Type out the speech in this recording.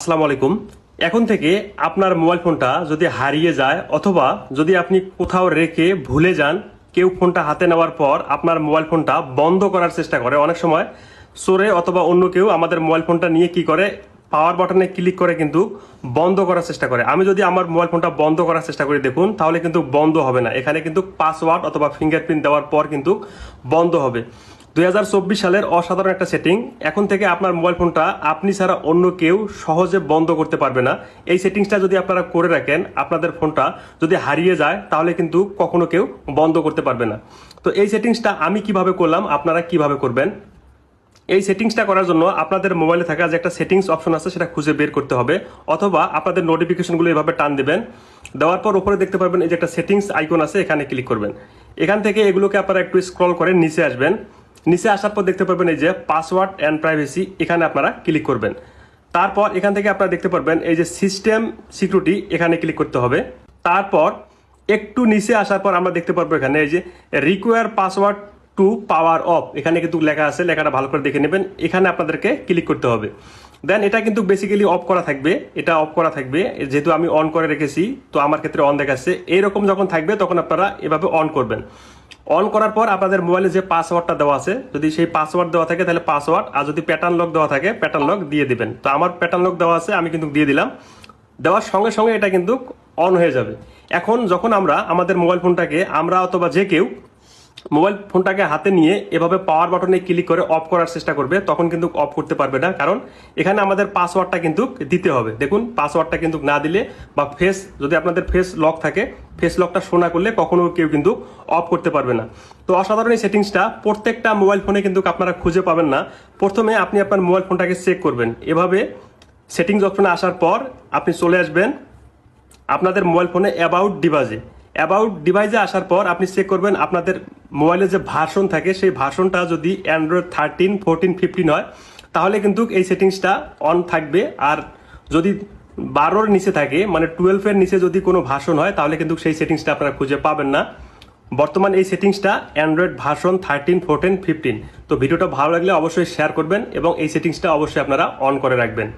আসসালামু আলাইকুম। এখন থেকে আপনার মোবাইল ফোনটা যদি হারিয়ে যায় অথবা যদি আপনি কোথাও রেখে ভুলে যান, কেউ ফোনটা হাতে নেওয়ার পর আপনার মোবাইল ফোনটা বন্ধ করার চেষ্টা করে। অনেক সময় চোরে অথবা অন্য কেউ আমাদের মোবাইল ফোনটা নিয়ে কি করে পাওয়ার বাটনে ক্লিক করে কিন্তু বন্ধ করার চেষ্টা করে। আমি যদি আমার মোবাইল ফোনটা বন্ধ করার চেষ্টা করি, দেখুন, তাহলে কিন্তু বন্ধ হবে না। এখানে কিন্তু পাসওয়ার্ড অথবা ফিঙ্গারপ্রিন্ট দেওয়ার পর কিন্তু বন্ধ হবে। দুই হাজার চব্বিশ সালের অসাধারণ একটা সেটিং এখন থেকে আপনার মোবাইল ফোনটা আপনি ছাড়া অন্য কেউ সহজে বন্ধ করতে পারবে না। এই সেটিংসটা যদি আপনারা করে রাখেন, আপনাদের ফোনটা যদি হারিয়ে যায়, তাহলে কিন্তু কখনো কেউ বন্ধ করতে পারবে না। তো এই সেটিংসটা আমি কীভাবে করলাম, আপনারা কীভাবে করবেন? এই সেটিংসটা করার জন্য আপনাদের মোবাইলে থাকা যে একটা সেটিংস অপশন আছে, সেটা খুঁজে বের করতে হবে। অথবা আপনাদের নোটিফিকেশনগুলো এভাবে টান দেবেন। দেওয়ার পর উপরে দেখতে পারবেন এই যে একটা সেটিংস আইকন আছে, এখানে ক্লিক করবেন। এখান থেকে এগুলোকে আপনারা একটু স্ক্রল করে নিচে আসবেন। নিচে আসার পর দেখতে পারবেন এই যে পাসওয়ার্ড অ্যান্ড প্রাইভেসি এখানে আপনারা ক্লিক করবেন। তারপর এখান থেকে আপনারা দেখতে পারবেন এই যে সিস্টেম সিকিউরিটি এখানে ক্লিক করতে হবে। তারপর একটু নিচে আসার পর আমরা দেখতে পারব এখানে এই যে require password to power off এখানে কিন্তু লেখা আছে, লেখাটা ভালো করে দেখে নেবেন। এখানে আপনাদেরকে ক্লিক করতে হবে। দেন এটা কিন্তু বেসিক্যালি অফ করা থাকবে, এটা অফ করা থাকবে। যেহেতু আমি অন করে রেখেছি, তো আমার ক্ষেত্রে অন দেখাচ্ছে। এইরকম যখন থাকবে, তখন আপনারা এভাবে অন করবেন। অন করার পর আপনাদের মোবাইলে যে পাসওয়ার্ডটা দেওয়া আছে, যদি সেই পাসওয়ার্ড দেওয়া থাকে, তাহলে পাসওয়ার্ড, আর যদি প্যাটার্ন লক দেওয়া থাকে প্যাটার্ন লক দিয়ে দিবেন। তো আমার প্যাটার্ন লক দেওয়া আছে, আমি কিন্তু দিয়ে দিলাম। দেওয়ার সঙ্গে সঙ্গে এটা কিন্তু অন হয়ে যাবে। এখন যখন আমরা, আমাদের মোবাইল ফোনটাকে, আমরা অথবা যে কেউ মোবাইল ফোনটাকে হাতে নিয়ে এভাবে পাওয়ার বাটনে ক্লিক করে অফ করার চেষ্টা করবে, তখন কিন্তু অফ করতে পারবে না। কারণ এখানে আমাদের পাসওয়ার্ডটা কিন্তু দিতে হবে। দেখুন পাসওয়ার্ডটা কিন্তু না দিলে বা ফেস যদি আপনাদের ফেস লক থাকে ফেস লকটা শোনা করলে কখনো কেউ কিন্তু অফ করতে পারবে না। তো অসাধারণ এই সেটিংসটা প্রত্যেকটা মোবাইল ফোনে কিন্তু আপনারা খুঁজে পাবেন না। প্রথমে আপনি আপনার মোবাইল ফোনটাকে চেক করবেন। এভাবে সেটিংস অপশনে আসার পর আপনি চলে আসবেন আপনাদের মোবাইল ফোনে অ্যাবাউট ডিভাইসে অ্যাবাউট ডিভাইসে আসার পর আপনি চেক করবেন আপনাদের মোবাইলে যে ভার্সন থাকে, সেই ভার্সনটা যদি অ্যান্ড্রয়েড থার্টিন ফোরটিন ফিফটিন হয়, তাহলে কিন্তু এই সেটিংসটা অন থাকবে। আর যদি বারোর নিচে থাকে মানে টুয়েলভের নিচে যদি কোনো ভার্সন হয়, তাহলে কিন্তু সেই সেটিংসটা আপনারা খুঁজে পাবেন না। বর্তমান এই সেটিংসটা Android version thirteen fourteen fifteen তো ভিডিওটা ভালো লাগলে অবশ্যই শেয়ার করবেন এবং এই সেটিংসটা অবশ্যই আপনারা অন করে রাখবেন।